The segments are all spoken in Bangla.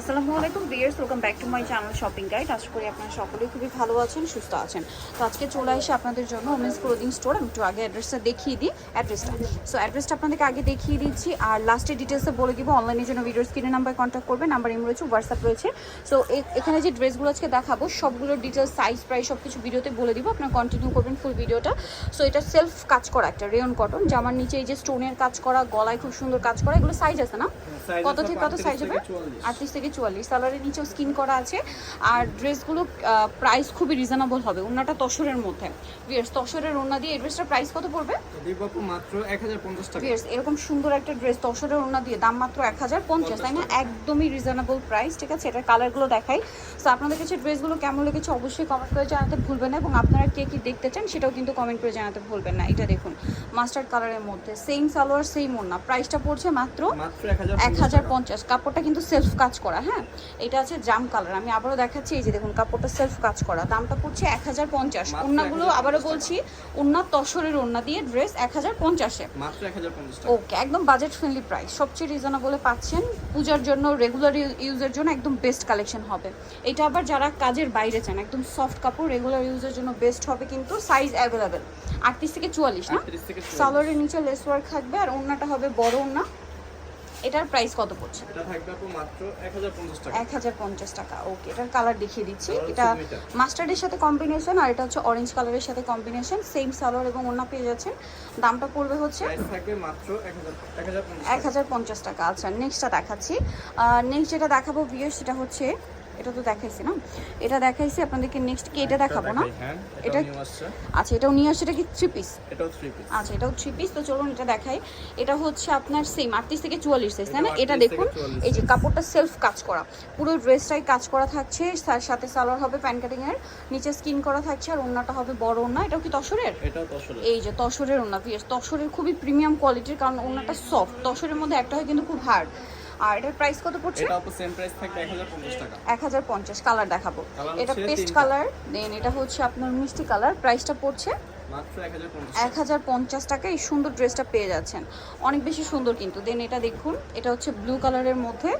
আসসালামু আলাইকুম viewers welcome back to my channel shopping guide আশা করি আপনারা সকলেই খুবই ভালো আছেন সুস্থ আছেন। তো আজকে চলে এসে আপনাদের জন্য ওমেন্স ক্লোদিং স্টোর আমি একটু আগে অ্যাড্রেসটা দেখিয়ে দিই অ্যাড্রেসটা সো অ্যাড্রেসটা আপনাদেরকে আগে দেখিয়ে দিচ্ছি আর লাস্টে ডিটেলসে বলে দিব অনলাইনের জন্য ভিডিও স্ক্রিনে নাম্বার কন্ট্যাক্ট করবেন নাম্বার এম রয়েছে হোয়াটসঅ্যাপ রয়েছে। সো এখানে যে ড্রেসগুলো আজকে দেখাবো সবগুলোর ডিটেলস সাইজ প্রাইস সব কিছু ভিডিওতে বলে দিব আপনারা কন্টিনিউ করবেন ফুল ভিডিওটা সো এটা সেলফ কাজ করা একটা রেয়ন কটন জামার নিচে এই যে স্টোনের কাজ করা গলায় খুব সুন্দর কাজ করা এগুলো সাইজ আছে না? কত থেকে কত সাইজ হবে? থেকে 44 আটত্রিশ থেকে চুয়াল্লিশ সালোয়ারের নিচেও স্কিন করা আছে। আর ড্রেসগুলো প্রাইস খুবই রিজনেবল হবে। ওনাটা তসরের মধ্যে। ভিয়ার্স তসরের ওনা দিয়ে এই ড্রেসটার প্রাইস কত পড়বে? মাত্র 1050 টাকা। ভিয়ার্স এরকম সুন্দর একটা ড্রেস তসরের ওনা দিয়ে দাম মাত্র এক হাজার পঞ্চাশ তাই না? একদমই রিজনেবল প্রাইস ঠিক আছে? এটার কালারগুলো দেখাই। সো আপনাদের কাছে ড্রেসগুলো কেমন লেগেছে অবশ্যই কমেন্ট করে জানাতে ভুলবেন না এবং আপনারা কে কি দেখতে চান সেটাও কিন্তু কমেন্ট করে জানাতে ভুলবেন না। এটা দেখুন মাস্টার্ড কালারের মধ্যে। সেম সালোয়ার সেম ওনা প্রাইসটা পড়ছে মাত্র মাত্র এক হাজার পঞ্চাশ কাপড়টা কিন্তু সেলফ কাজ করা হ্যাঁ? এটা আছে জাম কালার আমি আবারও দেখাচ্ছি এই যে দেখুন কাপড়টা সেলফ কাজ করা। দামটা পড়ছে এক হাজার পঞ্চাশ। 1050 আবারও বলছি ওন্না তসরের ওন্না দিয়ে ড্রেস এক হাজার পঞ্চাশে। মাত্র 1050 টাকা। ওকে একদম বাজেট ফ্রেন্ডলি প্রাইস সবচেয়ে রিজনেবলে পাচ্ছেন পূজার জন্য রেগুলার ইউজের জন্য একদম বেস্ট কালেকশন হবে। এটা আবার যারা কাজের বাইরে চান একদম সফট কাপড় রেগুলার ইউজের জন্য বেস্ট হবে কিন্তু সাইজ অ্যাভেলেবেল আটত্রিশ থেকে চুয়াল্লিশ না? 38 থেকে 44 সালোয়ারের নিচে লেস ওয়ার্ক থাকবে আর ওন্নাটা হবে বড় ওন্না এটার প্রাইস কত পড়ছে? এটা থাকবে আপু মাত্র 1050 টাকা। এক হাজার পঞ্চাশ টাকা ওকে এটার কালার দেখিয়ে দিচ্ছি। এটা। মাস্টার্ডের সাথে কম্বিনেশন আর এটা হচ্ছে অরেঞ্জ কালারের সাথে কম্বিনেশন সেম সালোয়ার এবং ওন্না পেয়ে যাচ্ছেন। দামটা পড়বে হচ্ছে থাকবে মাত্র 1000 1050 এক হাজার পঞ্চাশ টাকা। আচ্ছা নেক্সটটা দেখাচ্ছি। নেক্সট যেটা দেখাবো ভিও সেটা হচ্ছে এটা তো দেখাইছি না? এটা দেখাইছি আপনাদেরকে নেক্সট কি এটা দেখাবো না? হ্যাঁ এটা- আচ্ছা এটাও নিয়ে আসছে এটা কি থ্রি পিস এটাও 3 পিস আচ্ছা এটাও থ্রি পিস তো চলুন এটা দেখাই। এটা হচ্ছে আপনার সেম আটত্রিশ থেকে চুয়াল্লিশ সাইজ তাই না? এটা এটা 38 থেকে দেখুন এই যে কাপড়টা সেলফ কাজ করা। পুরো ড্রেসটাই কাজ করা থাকছে তার সাথে সালোয়ার হবে প্যান কাটিং এর নিচে স্কিন করা থাকছে আর ওন্নাটা হবে বড় ওন্না এটাও কি তসরের? এটাও 10 এই যে তসরের ওন্না পিএস তসরের খুবই প্রিমিয়াম কোয়ালিটির কারণ ওন্নাটা সফট তসরের মধ্যে একটা হয় কিন্তু খুব হার্ড আর এটার প্রাইস কত পড়ছে? এটা আপু সেম প্রাইস থাকবে 1050 টাকা। এক হাজার পঞ্চাশ কালার দেখাবো। এটা পেস্ট কালার দেন এটা হচ্ছে আপনার মিষ্টি কালার প্রাইসটা পড়ছে 1050 এক হাজার পঞ্চাশ টাকা। এই সুন্দর ড্রেসটা পেয়ে যাচ্ছেন। অনেক বেশি সুন্দর কিন্তু। দেন এটা দেখুন এটা হচ্ছে ব্লু কালারের মধ্যে।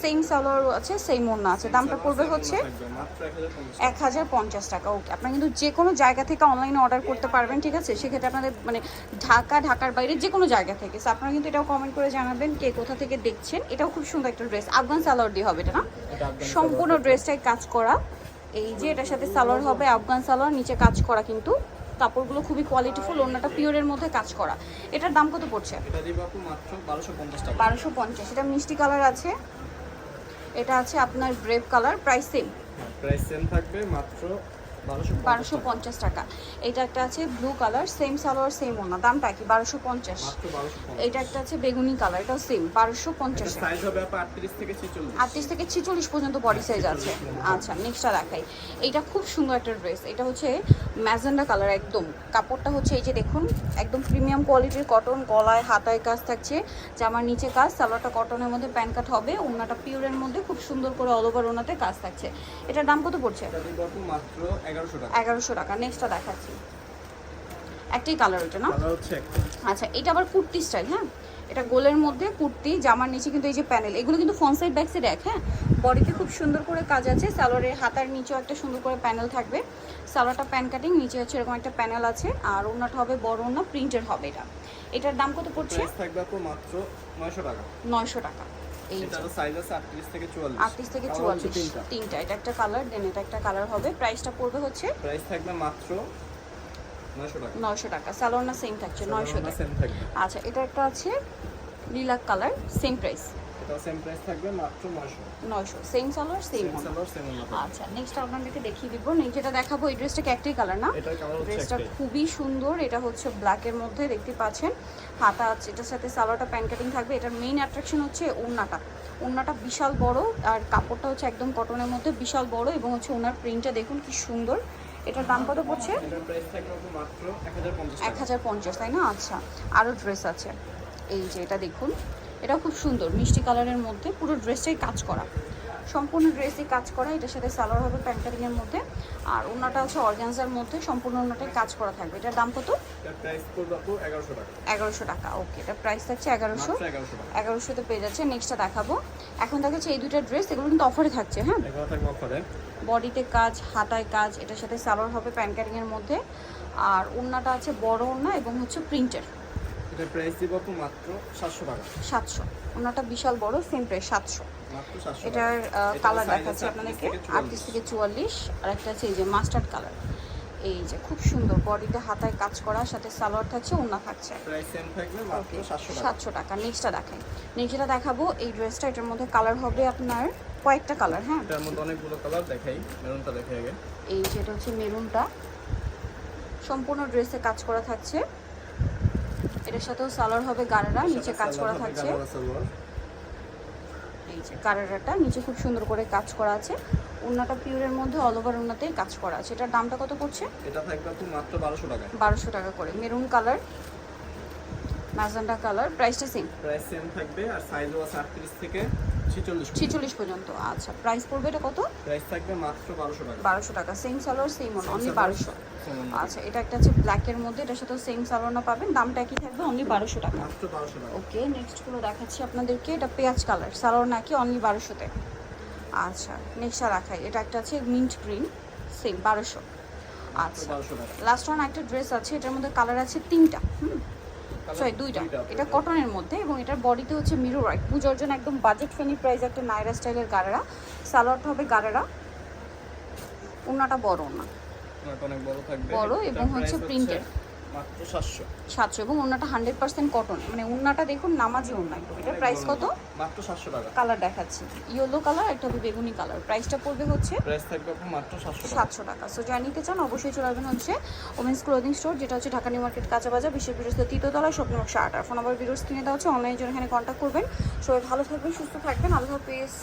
সেম সালোয়ার আছে সেম ওন্না আছে। দামটা পড়বে হচ্ছে 1050 এক হাজার পঞ্চাশ টাকা। ওকে আপনারা কিন্তু যে কোনো জায়গা থেকে অনলাইনে অর্ডার করতে পারবেন ঠিক আছে? সেক্ষেত্রে আপনাদের মানে ঢাকা ঢাকার বাইরে যে কোনো জায়গা থেকে। So আপনারা কিন্তু এটাও কমেন্ট করে জানাবেন কে কোথা থেকে দেখছেন। এটাও খুব সুন্দর একটা ড্রেস আফগান সালোয়ার দিয়ে হবে এটা না? সম্পূর্ণ ড্রেসটাই কাজ করা। এই যে এটার সাথে সালোয়ার হবে আফগান সালোয়ার নিচে কাজ করা কিন্তু। কাপড়গুলো খুবই কোয়ালিটিফুল অন্যটা পিওরের মধ্যে কাজ করা। এটার দাম কত পড়ছে? এটা দিব আপু মাত্র 1250 টাকা। বারোশো পঞ্চাশ। এটা মিষ্টি কালার আছে। এটা আছে আপনার grape colour price same price same থাকবে মাত্র 1250 বারোশো পঞ্চাশ টাকা। এটা একটা আছে blue colour same salwar same ওনা দামটা কি? বারোশো পঞ্চাশ। 1250 এটা একটা আছে বেগুনি কালার এটাও সেম বারোশো পঞ্চাশ সাইজ হবে 38 থেকে 46 আটত্রিশ থেকে ছিচল্লিশ পর্যন্ত বডি সাইজ আছে। আচ্ছা নেক্সটটা দেখাই। এটা খুব সুন্দর একটা ড্রেস এটা হচ্ছে ম্যাজেন্ডা কালার একদম। কাপড়টা হচ্ছে এই যে দেখুন একদম প্রিমিয়াম কোয়ালিটির কটন গলায় হাতায় কাজ থাকছে জামার নিচে কাজ সালোয়ারটা কটনের মধ্যে প্যান্ট কাট হবে ওনাটা পিওরের মধ্যে খুব সুন্দর করে অল ওভার ওনাতে কাজ থাকছে। এটার দাম কত পড়ছে? মাত্র 1100 টাকা এগারোশো টাকা। নেক্সটটা দেখাচ্ছি। একটাই কালার ওটা না? আচ্ছা এটা আবার কুর্তি স্টাইল হ্যাঁ? এটা গোলের মধ্যে কুর্তি জামার নিচে কিন্তু এই যে প্যানেল এগুলো কিন্তু ফ্রন্ট সাইড ব্যাক সাইড এক হ্যাঁ? বডিতে খুব সুন্দর করে কাজ আছে। সালোয়ারের হাতার নিচেও একটা সুন্দর করে প্যানেল থাকবে। সালোয়ারটা প্যান কাটিং নিচে হচ্ছে এরকম একটা প্যানেল আছে। আর ওনাটা হবে বড় ওনা প্রিন্টের হবে এটা। এটার দাম কত পড়ছে? থাকবে মাত্র 900 টাকা। নয়শো টাকা। এই সাইজ আছে 38 থেকে 44 আটত্রিশ থেকে Colour হচ্ছে চুয়াল্লিশ তিনটা। তিনটা এটা একটা কালার দেন এটা একটা কালার হবে। প্রাইসটা পড়বে হচ্ছে প্রাইস থাকবে মাত্র 900 টাকা। নয়শো টাকা। সালোয়ার না সেম থাকছে নয়শোতে সেম আচ্ছা এটা একটা আছে লিলাক কালার সেম প্রাইস এটা সেম প্রাইস থাকবে মাত্র 900 নয়শো। Same salwar same salwar same আচ্ছা নেক্সট আপনাদেরকে দেখিয়ে দিব। যেটা দেখাবো এই ড্রেসটা একটাই কালার না? ড্রেসটা খুবই সুন্দর। এটা হচ্ছে ব্ল্যাকের মধ্যে দেখতে পাচ্ছেন। হাতা আছে এটার সাথে সালোয়ারটা প্যান কাটিং থাকবে। এটার মেইন অ্যাট্রাকশন হচ্ছে ওড়নাটা। ওড়নাটা বিশাল বড় আর কাপড়টা হচ্ছে একদম কটনের মধ্যে বিশাল বড় এবং হচ্ছে ওনার প্রিন্টটা দেখুন কি সুন্দর। এটার দাম কত পড়ছে? এটার প্রাইস থাকবে আপু মাত্র 1050 এক হাজার পঞ্চাশ তাই না? আচ্ছা আরও ড্রেস আছে। এই যে এটা দেখুন। এটা খুব সুন্দর মিষ্টি কালারের মধ্যে পুরো ড্রেসটাই কাজ করা। সম্পূর্ণ ড্রেসই কাজ করা এটার সাথে সালোয়ার হবে প্যান্টারিংয়ের মধ্যে। আর ওনাটা হচ্ছে অর্গানজার মধ্যে সম্পূর্ণ ওনাটাই কাজ করা থাকবে। এটার দাম কত? এটার এগারোশো টাকা। ওকে। এটা প্রাইস থাকছে এগারোশো। এগারোশোতে পেয়ে যাচ্ছে নেক্সটটা দেখাবো। এখন দেখাচ্ছে এই দুইটা ড্রেস এগুলো কিন্তু অফারে থাকছে হ্যাঁ? বডিতে কাজ হাতায় কাজ এটার সাথে সালোয়ার হবে প্যান্টারিংয়ের মধ্যে। আর ওড়নাটা আছে বড় ওড়না এবং হচ্ছে প্রিন্টের এটার প্রাইস দিব আপু মাত্র সাতশো টাকা। সাতশো। ওড়নাটা বিশাল বড় সেম প্রাইস সাতশো। মাত্র সাতশো এটার এটার কালার দেখাচ্ছে আপনাদেরকে। 38 থেকে আটত্রিশ থেকে চুয়াল্লিশ। আর একটা আছে এই যে মাস্টার্ড কালার এই যে খুব সুন্দর বডিতে হাতায় কাজ করা সাথে সালোয়ার থাকছে ওড়না থাকছে। সাতশো টাকা। নেক্সটটা দেখাই নেক্সটটা দেখাবো। এই ড্রেসটা এটার মধ্যে কালার হবে আপনার কয়েকটা কালার হ্যাঁ? এটার মধ্যে অনেকগুলো কালার দেখাই। মেরুনটা দেখাই আগে। এই যেটা হচ্ছে মেরুনটা সম্পূর্ণ ড্রেসে কাজ করা থাকছে। এটার সাথেও সালোয়ার হবে গাড়ারা নিচে কাজ করা থাকছে। এই যে গাড়ারাটা নিচে খুব সুন্দর করে কাজ করা আছে। ওড়নাটা পিওরের মধ্যে অল ওভার ওড়নাতেই কাজ করা আছে। এটার দামটা কত পড়ছে? এটা থাকবে মাত্র বারোশো টাকা। বারোশো টাকা করে। মেরুন কালার ম্যাজেন্ডা কালার প্রাইসটা সেম প্রাইস সেম থাকবে আর সাইজও আছে আটত্রিশ থেকে ছিচল্লিশ ছিচল্লিশ পর্যন্ত আচ্ছা। প্রাইস পড়বে এটা কত? প্রাইস থাকবে মাত্র বারোশো টাকা। বারোশো টাকা। সেম সালোয়ার সেম অনলি বারোশো। আচ্ছা এটা একটা আছে ব্ল্যাকের মধ্যে এটার সাথে সেম সালোয়ার না পাবেন। দামটা একই থাকবে অনলি বারোশো টাকা। ওকে নেক্সটগুলো দেখাচ্ছি আপনাদেরকে। এটা পেঁয়াজ কালার সালোয়ার নাকি অনলি বারোশোতে। আচ্ছা নেক্সটটা রাখাই। এটা একটা আছে মিন্ট গ্রিন সেম বারোশো। আচ্ছা লাস্ট ওয়ান একটা ড্রেস আছে এটার মধ্যে কালার আছে তিনটা হুম? সরি দুইটা। এটা কটনের মধ্যে এবং এটার বডিতে হচ্ছে মিরো রাইট পুজোর জন্য একদম বাজেট ফ্রেন্ডলি প্রাইস একটা নাইরা স্টাইলের গাড়ারা। সালোয়ারটা হবে গাড়ারা। ওনাটা বড় না অনেক বড় থাকবে। বড় এবং হচ্ছে printed। মাত্র এবং কটন মানে দেখুন নামাজি ওনা এটার প্রাইস কত? মাত্র সাতশো টাকা। কালার দেখাচ্ছি। ইয়েলো কালার একটা হবে বেগুনি কালার প্রাইসটা পড়বে হচ্ছে প্রাইস থাকবে আপু মাত্র সাতশো টাকা। সো যা নিতে চান অবশ্যই চলে আসবেন হচ্ছে ওমেন্স ক্লোদিং স্টোর যেটা হচ্ছে ঢাকা নিউ মার্কেট কাঁচা বাজার বিশ্বের বিরস্ত তৃতীয়তলা স্বপ্ন নকশা আট। আর ফোন নাম্বার ভিডিওস কিনে দেওয়া হচ্ছে অনলাইনে জন্য এখানে কন্ট্যাক্ট করবেন। সবাই ভালো থাকবেন সুস্থ থাকবেন। আল্লাহ হাফিজ।